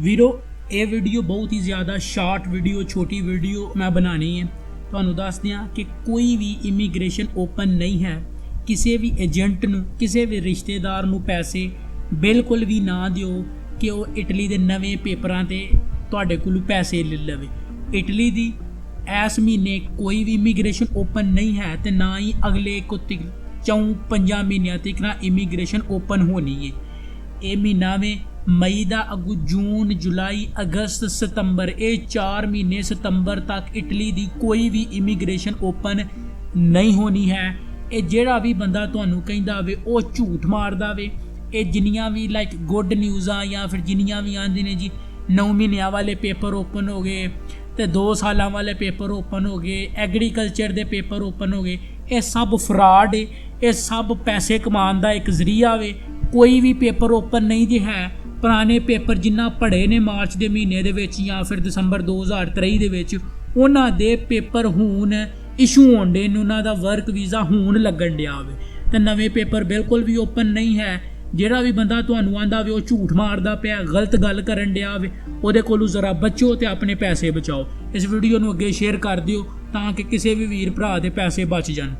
ਵੀਰੋ, ਇਹ ਵੀਡੀਓ ਬਹੁਤ ਹੀ ਜ਼ਿਆਦਾ ਸ਼ਾਰਟ ਵੀਡੀਓ ਛੋਟੀ ਵੀਡੀਓ ਮੈਂ ਬਣਾਣੀ ਹੈ। ਤੁਹਾਨੂੰ ਦੱਸ ਦਿਆਂ ਕਿ ਕੋਈ ਵੀ ਇਮੀਗ੍ਰੇਸ਼ਨ ਓਪਨ ਨਹੀਂ ਹੈ। ਕਿਸੇ ਵੀ ਏਜੰਟ ਨੂੰ, ਕਿਸੇ ਵੀ ਰਿਸ਼ਤੇਦਾਰ ਨੂੰ ਪੈਸੇ ਬਿਲਕੁਲ ਵੀ ਨਾ ਦਿਓ ਕਿ ਉਹ ਇਟਲੀ ਦੇ ਨਵੇਂ ਪੇਪਰਾਂ ਤੇ ਤੁਹਾਡੇ ਕੋਲੋਂ ਪੈਸੇ ਲੈ ਲਵੇ। ਇਟਲੀ ਦੀ ਇਸ ਮਹੀਨੇ ਕੋਈ ਵੀ ਇਮੀਗ੍ਰੇਸ਼ਨ ਓਪਨ ਨਹੀਂ ਹੈ ਤੇ ਨਾ ਹੀ ਅਗਲੇ ਕੋ ਤਿਕ- ਚੌਂ ਪੰਜਾਂ ਮਹੀਨਿਆਂ ਤੱਕ ਨਾ ਇਮੀਗ੍ਰੇਸ਼ਨ ਓਪਨ ਹੋਣੀ ਹੈ। ਇਹ ਮਹੀਨਾ ਵੇ ਮਈ ਦਾ ਅਗੂ ਜੂਨ, ਜੁਲਾਈ, ਅਗਸਤ, ਸਤੰਬਰ, ਇਹ 4 ਮਹੀਨੇ ਸਤੰਬਰ ਤੱਕ ਇਟਲੀ ਦੀ ਕੋਈ ਵੀ ਇਮੀਗ੍ਰੇਸ਼ਨ ਓਪਨ ਨਹੀਂ ਹੋਣੀ ਹੈ। ਇਹ ਜਿਹੜਾ ਵੀ ਬੰਦਾ ਤੁਹਾਨੂੰ ਕਹਿੰਦਾ ਹੋਵੇ, ਉਹ ਝੂਠ ਮਾਰਦਾ ਵੇ ਇਹ ਜਿੰਨੀਆਂ ਵੀ ਲਾਈਕ ਗੁੱਡ ਨਿਊਜ਼ਾਂ ਜਾਂ ਫਿਰ ਜਿੰਨੀਆਂ ਵੀ ਆਂਦੇ ਨੇ ਜੀ 9 ਮਹੀਨਿਆਂ ਵਾਲੇ ਪੇਪਰ ਓਪਨ ਹੋ ਗਏ ਤੇ 2 ਸਾਲਾਂ ਵਾਲੇ ਪੇਪਰ ਓਪਨ ਹੋ ਗਏ, ਐਗਰੀਕਲਚਰ ਦੇ ਪੇਪਰ ਓਪਨ ਹੋ ਗਏ, ਇਹ ਸਭ ਫਰਾਡ ਏ। ਇਹ ਸਭ ਪੈਸੇ ਕਮਾਉਣ ਦਾ ਇੱਕ ਜ਼ਰੀਆ ਵੇ। ਕੋਈ ਵੀ ਪੇਪਰ ਓਪਨ ਨਹੀਂ ਜੇ ਹੈ ਪੁਰਾਣੇ ਪੇਪਰ ਜਿੰਨਾ ਪੜ੍ਹੇ ਨੇ ਮਾਰਚ ਦੇ ਮਹੀਨੇ ਦੇ ਵਿੱਚ ਜਾਂ ਫਿਰ ਦਸੰਬਰ 2023 ਦੇ ਵਿੱਚ, ਉਹਨਾਂ ਦੇ ਪੇਪਰ ਹੁਣ ਇਸ਼ੂ ਹੋਣ ਦੇ ਨੇ, ਉਹਨਾਂ ਦਾ ਵਰਕ ਵੀਜ਼ਾ ਹੁਣ ਲੱਗਣ ਡਿਆ ਹੋਵੇ ਤੇ ਨਵੇਂ ਪੇਪਰ ਬਿਲਕੁਲ ਵੀ ਓਪਨ ਨਹੀਂ ਹੈ। ਜਿਹੜਾ ਵੀ ਬੰਦਾ ਤੁਹਾਨੂੰ ਆਂਦਾ ਵੇ ਉਹ ਝੂਠ ਮਾਰਦਾ ਪਿਆ, ਗਲਤ ਗੱਲ ਕਰਨ ਡਿਆ ਵੇ, ਉਹਦੇ ਕੋਲੋਂ ਜ਼ਰਾ ਬਚੋ ਤੇ ਆਪਣੇ ਪੈਸੇ ਬਚਾਓ। ਇਸ ਵੀਡੀਓ ਨੂੰ ਅੱਗੇ ਸ਼ੇਅਰ ਕਰ ਦਿਓ ਤਾਂ ਕਿ ਕਿਸੇ ਵੀ ਵੀਰ ਭਰਾ ਦੇ ਪੈਸੇ ਬਚ ਜਾਣ।